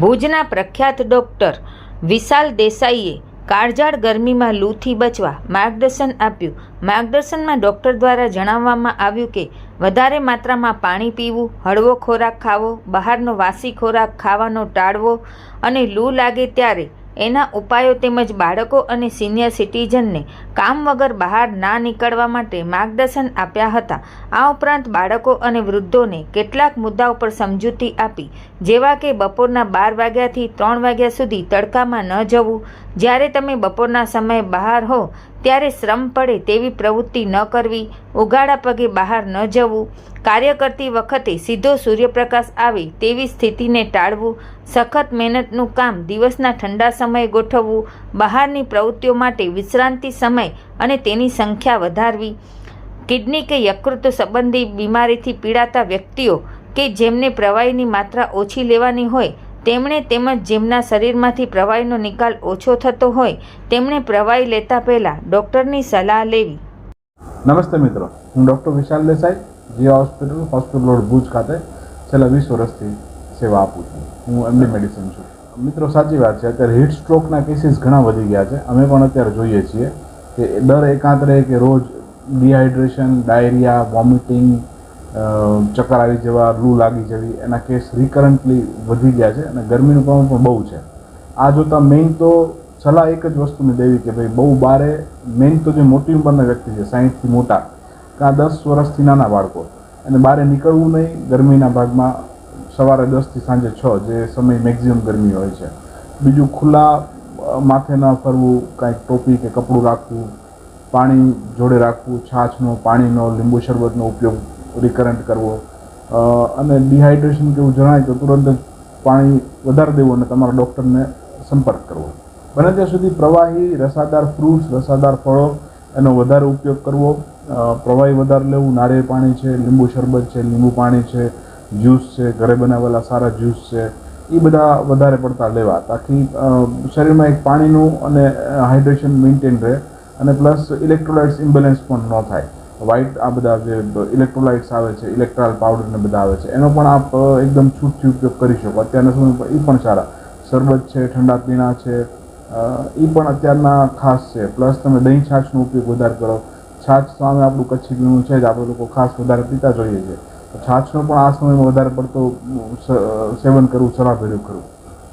ભુજના પ્રખ્યાત ડૉક્ટર વિશાલ દેસાઈએ કાળઝાળ ગરમીમાં લૂથી બચવા માર્ગદર્શન આપ્યું. માર્ગદર્શનમાં ડૉક્ટર દ્વારા જણાવવામાં આવ્યું કે, વધારે માત્રામાં પાણી પીવું, હળવો ખોરાક ખાવો, બહારનો વાસી ખોરાક ખાવાનો ટાળવો અને લૂ લાગે ત્યારે એના ઉપાયો તેમજ બાળકો અને સિનિયર સિટીઝનને કામ વગર બહાર ના નીકળવા માટે માર્ગદર્શન આપ્યા હતા. આ ઉપરાંત બાળકો અને વૃદ્ધોને કેટલાક મુદ્દાઓ પર સમજૂતી આપી, જેવા કે બપોરના બાર વાગ્યાથી ત્રણ વાગ્યા સુધી તડકામાં ન જવું. જ્યારે તમે બપોરના સમયે બહાર હો ત્યારે શ્રમ પડે તેવી પ્રવૃત્તિ ન કરવી, ઉઘાડા પગે બહાર ન જવું, કાર્ય કરતી વખતે સીધો સૂર્યપ્રકાશ આવે તેવી સ્થિતિને ટાળવું, સખત મહેનતનું કામ દિવસના ઠંડા સમયે ગોઠવવું, બહારની પ્રવૃત્તિઓ માટે વિશ્રાંતિ સમય અને તેની સંખ્યા વધારવી, કિડની કે યકૃત સંબંધી બીમારીથી પીડાતા વ્યક્તિઓ કે જેમને પ્રવાહીની માત્રા ઓછી લેવાની હોય તેમણે તેમજ જેમના શરીરમાંથી પ્રવાહીનો નિકાલ ઓછો થતો હોય, તેમણે પ્રવાહી લેતા પહેલાં ડૉક્ટરની સલાહ લેવી. નમસ્તે મિત્રો, હું doctor Vishal Desai Jiya hospital hospital road Bhuj ખાતે છેલ્લા વીસ વર્ષથી સેવા આપું છું. હું એમડી મેડિસિન છું. મિત્રો, સાચી વાત છે, અત્યારે હીટ સ્ટ્રોકના કેસીસ ઘણા વધી ગયા છે. અમે પણ અત્યારે જોઈએ છીએ કે દર એકાંતરે કે રોજ ડિહાઇડ્રેશન, ડાયરિયા, વોમિટિંગ ચક્કર આવી જવા લૂ લાગી જવી, એના કેસ રિકરન્ટલી વધી ગયા છે અને ગરમીનું પ્રમાણ પણ બહુ છે. આ જોતાં મેઇન તો સલાહ એક જ વસ્તુને દેવી કે ભાઈ બહુ બારે મેઇન તો જે મોટી ઉંમરના વ્યક્તિ છે, સાહીઠથી મોટા, કાં દસ વર્ષથી નાના બાળકો અને બહારે નીકળવું નહીં, ગરમીના ભાગમાં સવારે દસથી સાંજે છ જે સમય મેક્ઝિમમ ગરમી હોય છે. બીજું ખુલ્લા માથે ન ફરવું, કાંઈક ટોપી કે કપડું રાખવું, પાણી જોડે રાખવું છાછનો પાણીનો, લીંબુ શરબતનો ઉપયોગ રિકરન્ટ કરવો. અને ડિહાઇડ્રેશન કે એવું જણાય તો તુરંત જ પાણી વધારે દેવું અને તમારા ડૉક્ટરને સંપર્ક કરવો. બને ત્યાં સુધી પ્રવાહી, રસાદાર ફ્રૂટ્સ રસાદાર ફળો એનો વધારે ઉપયોગ કરવો. પ્રવાહી વધારે લેવું, નારિયેળ પાણી છે, લીંબુ શરબત છે, લીંબુ પાણી છે જ્યુસ છે, ઘરે બનાવેલા સારા જ્યુસ છે એ બધા વધારે પડતા લેવા. તાકી શરીરમાં એક પાણીનું અને હાઇડ્રેશન મેન્ટેન રહે અને પ્લસ ઇલેક્ટ્રોલાઇટ્સ ઇમ્બેલેન્સ પણ ન થાય. વ્હાઇટ આ બધા જે ઇલેક્ટ્રોલાઇટ્સ આવે છે ઇલેક્ટ્રાલ પાવડર ને બધા આવે છે, એનો પણ આપ એકદમ છૂટથી ઉપયોગ કરી શકો. અત્યારના સમયમાં એ પણ સારા. શરબત છે, ઠંડા પીણા છે એ પણ અત્યારના ખાસ છે. પ્લસ તમે દહીં છાશનો ઉપયોગ વધારે કરો. છાશ સામે આપણું કચ્છી પીણું છે જ, આપણે લોકો ખાસ વધારે પીતા જોઈએ છીએ. છાછનો પણ આ સમયમાં વધારે પડતો સેવન કરવું, સલાહભર્યું કરવું.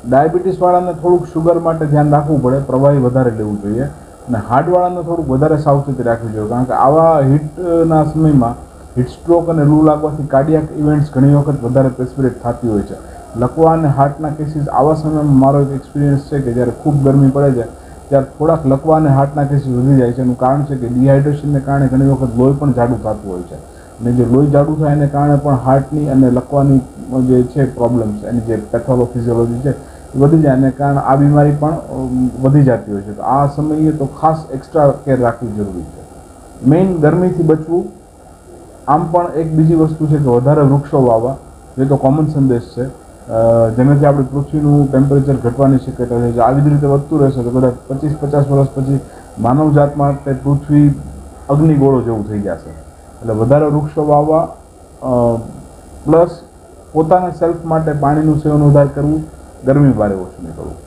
ડાયાબિટીસવાળાને થોડુંક શુગર માટે ધ્યાન રાખવું પડે, પ્રવાહી વધારે લેવું જોઈએ. અને હાર્ટવાળાને થોડુંક વધારે સાવચેતી રાખવી જોઈએ, કારણ કે આવા હિટના સમયમાં હિટ સ્ટ્રોક અને લૂ લાગવાથી કાર્ડિયાક ઇવેન્ટ્સ ઘણી વખત વધારે પ્રેસ્પિરેટ થતી હોય છે. લકવા અને હાર્ટના કેસીસ આવા સમયમાં મારો એક એક્સપિરિયન્સ છે કે જ્યારે ખૂબ ગરમી પડે છે, ત્યારે થોડાક લકવા અને હાર્ટના કેસીસ વધી જાય છે. એનું કારણ છે કે ડિહાઇડ્રેશનને કારણે ઘણી વખત લોહી પણ જાડું થતું હોય છે. અને જે લોહી જાડું થાય એને કારણે પણ હાર્ટની અને લકવાની જે છે પ્રોબ્લેમ્સ એની જે પેથોલોફિઝિયોલોજી છે વધી જાય અને કારણ આ બીમારી પણ વધી જતી હોય છે. તો આ સમયે તો ખાસ એક્સ્ટ્રા કેર રાખવી જરૂરી છે. મેઇન ગરમીથી બચવું, આમ પણ એક બીજી વસ્તુ છે કે વધારે વૃક્ષો વાવવા, જે તો કોમન સંદેશ છે. જેનાથી આપણે પૃથ્વીનું ટેમ્પરેચર ઘટવાની શક્યતા છે. જો આવી જ રીતે વધતું રહેશે, તો કદાચ પચીસ, પચાસ વર્ષ પછી માનવજાત માટે પૃથ્વી અગ્નિગોળો જેવું થઈ જશે. એટલે વધારે વૃક્ષો વાવવા પ્લસ પોતાના સેલ્ફ માટે પાણીનું સેવન વધારે કરવું ગરમી બારે ઓછું નીકળવું.